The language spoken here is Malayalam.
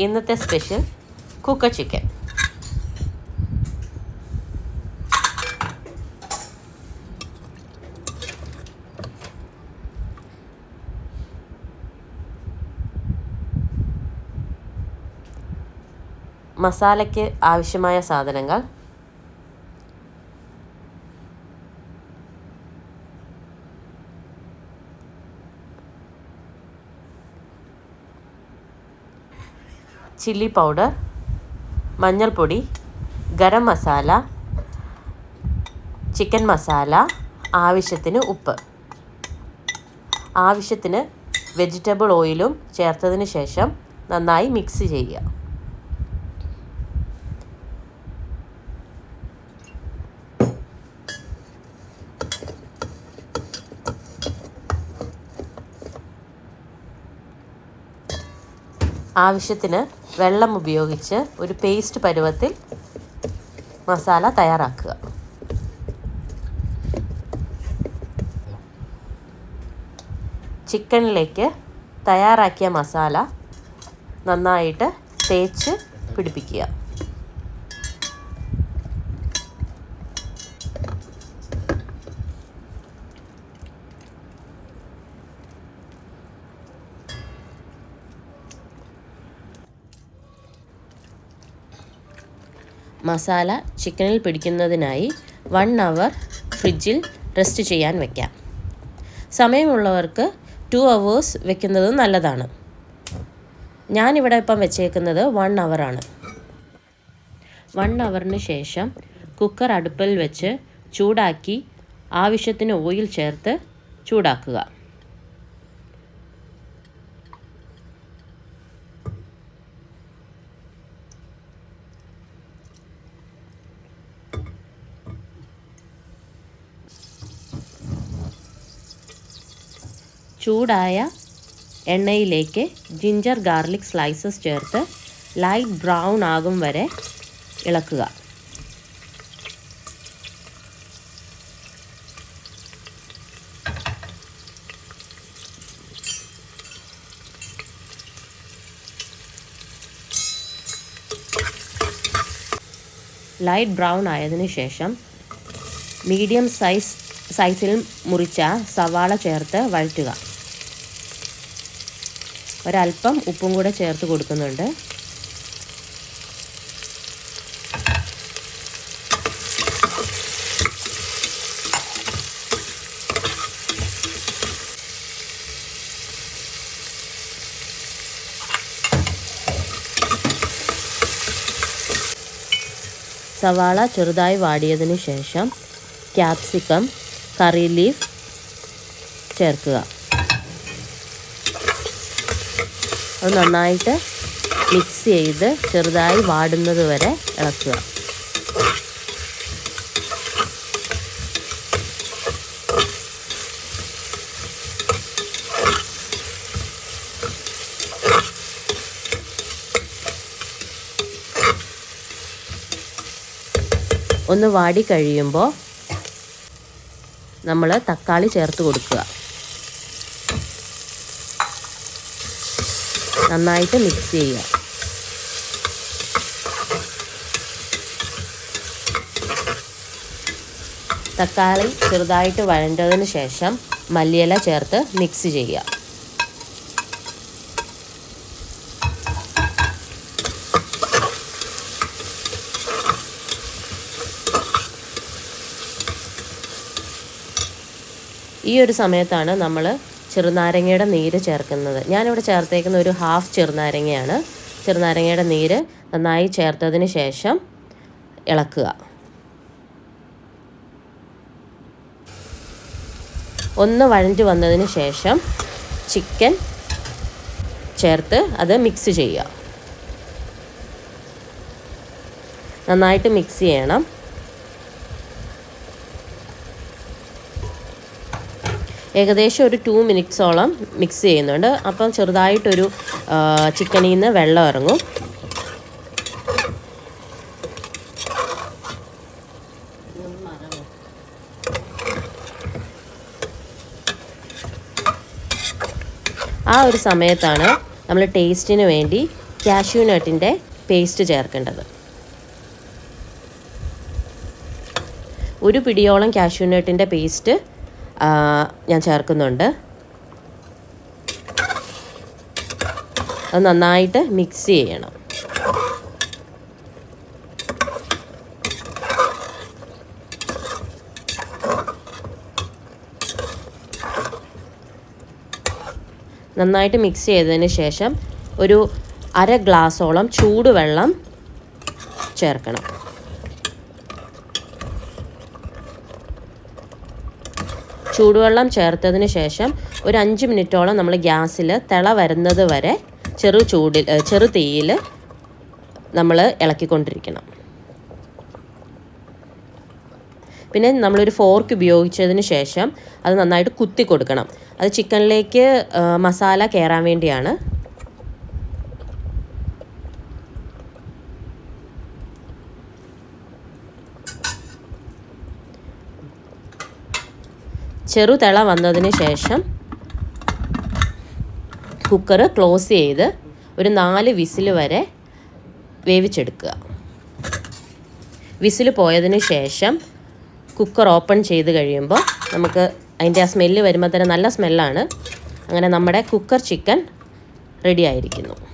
ഇന്നത്തെ സ്പെഷ്യൽ കുക്കർ ചിക്കൻ മസാലയ്ക്ക് ആവശ്യമായ സാധനങ്ങൾ ചില്ലി പൗഡർ മഞ്ഞൾപ്പൊടി ഗരം മസാല ചിക്കൻ മസാല ആവശ്യത്തിന് ഉപ്പ്. ആവശ്യത്തിന് വെജിറ്റബിൾ ഓയിലും ചേർത്തതിന് ശേഷം നന്നായി മിക്സ് ചെയ്യുക. ആവശ്യത്തിന് വെള്ളം ഉപയോഗിച്ച് ഒരു പേസ്റ്റ് പരുവത്തിൽ മസാല തയ്യാറാക്കുക. ചിക്കനിലേക്ക് തയ്യാറാക്കിയ മസാല നന്നായിട്ട് തേച്ച് പിടിപ്പിക്കുക. മസാല ചിക്കനിൽ പിടിക്കുന്നതിനായി വൺ അവർ ഫ്രിഡ്ജിൽ റെസ്റ്റ് ചെയ്യാൻ വെക്കാം. സമയമുള്ളവർക്ക് ടു അവേഴ്സ് വെക്കുന്നത് നല്ലതാണ്. ഞാനിവിടെ ഇപ്പം വെച്ചേക്കുന്നത് വൺ ആണ്. വൺ അവറിന് ശേഷം കുക്കർ അടുപ്പിൽ വെച്ച് ചൂടാക്കി ആവശ്യത്തിന് ഓയിൽ ചേർത്ത് ചൂടാക്കുക. ചൂടായ എണ്ണയിലേക്ക് ജിഞ്ചർ ഗാർലിക് സ്ലൈസസ് ചേർത്ത് ലൈറ്റ് ബ്രൗൺ ആകും വരെ ഇളക്കുക. ലൈറ്റ് ബ്രൗൺ ആയതിനു ശേഷം മീഡിയം സൈസ് സൈസിൽ മുറിച്ച സവാള ചേർത്ത് വഴറ്റുക. ഒരല്പം ഉപ്പും കൂടെ ചേർത്ത് കൊടുക്കുന്നുണ്ട്. സവാള ചെറുതായി വാടിയതിന് ശേഷം ക്യാപ്സിക്കം കറി ലീഫ് ചേർക്കുക. അത് നന്നായിട്ട് മിക്സ് ചെയ്ത് ചെറുതായി വാടുന്നത് വരെ ഇളക്കുക. ഒന്ന് വാടി കഴിയുമ്പോൾ നമ്മൾ തക്കാളി ചേർത്ത് കൊടുക്കുക. നന്നായിട്ട് മിക്സ് ചെയ്യുക. തക്കാളി ചെറുതായിട്ട് വഴണ്ടതിന് ശേഷം മല്ലിയില ചേർത്ത് മിക്സ് ചെയ്യുക. ഈ ഒരു സമയത്താണ് നമ്മൾ ചെറുനാരങ്ങയുടെ നീര് ചേർക്കുന്നത്. ഞാനിവിടെ ചേർത്തേക്കുന്ന ഒരു ഹാഫ് ചെറുനാരങ്ങയാണ്. ചെറുനാരങ്ങയുടെ നീര് നന്നായി ചേർത്തതിന് ശേഷം ഇളക്കുക. ഒന്ന് വഴഞ്ഞു വന്നതിന് ശേഷം ചിക്കൻ ചേർത്ത് അത് മിക്സ് ചെയ്യുക. നന്നായിട്ട് മിക്സ് ചെയ്യണം. ഏകദേശം ഒരു ടു മിനിറ്റ്സോളം മിക്സ് ചെയ്യുന്നുണ്ട്. അപ്പം ചെറുതായിട്ടൊരു ചിക്കനിൽ നിന്ന് വെള്ളം ഇറങ്ങും. ആ ഒരു സമയത്താണ് നമ്മൾ ടേസ്റ്റിന് വേണ്ടി കാഷ്യൂ നട്ടിന്റെ പേസ്റ്റ് ചേർക്കേണ്ടത്. ഒരു പിടിയോളം കാഷ്യൂ നട്ടിന്റെ പേസ്റ്റ് ഞാൻ ചേർക്കുന്നുണ്ട്. അത് നന്നായിട്ട് മിക്സ് ചെയ്യണം. നന്നായിട്ട് മിക്സ് ചെയ്തതിന് ശേഷം ഒരു അര ഗ്ലാസ്സോളം ചൂടുവെള്ളം ചേർക്കണം. ചൂടുവെള്ളം ചേർത്തതിന് ശേഷം ഒരു അഞ്ച് മിനിറ്റോളം നമ്മൾ ഗ്യാസിൽ തിള വരുന്നത് വരെ ചെറു ചൂടിൽ ചെറു തീയിൽ നമ്മൾ ഇളക്കിക്കൊണ്ടിരിക്കണം. പിന്നെ നമ്മളൊരു ഫോർക്ക് ഉപയോഗിച്ചതിന് ശേഷം അത് നന്നായിട്ട് കുത്തി കൊടുക്കണം. അത് ചിക്കനിലേക്ക് മസാല കയറാൻ വേണ്ടിയാണ് ചെറുതിള വന്നതിന് ശേഷം കുക്കർ ക്ലോസ് ചെയ്ത് ഒരു നാല് വിസിൽ വരെ വേവിച്ചെടുക്കുക. വിസിൽ പോയതിന് ശേഷം കുക്കർ ഓപ്പൺ ചെയ്ത് കഴിയുമ്പോൾ നമുക്ക് അതിന്റെ ആ സ്മെല്ല് വരുമ്പോൾ തന്നെ നല്ല സ്മെല്ലാണ്. അങ്ങനെ നമ്മുടെ കുക്കർ ചിക്കൻ റെഡി ആയിരിക്കുന്നു.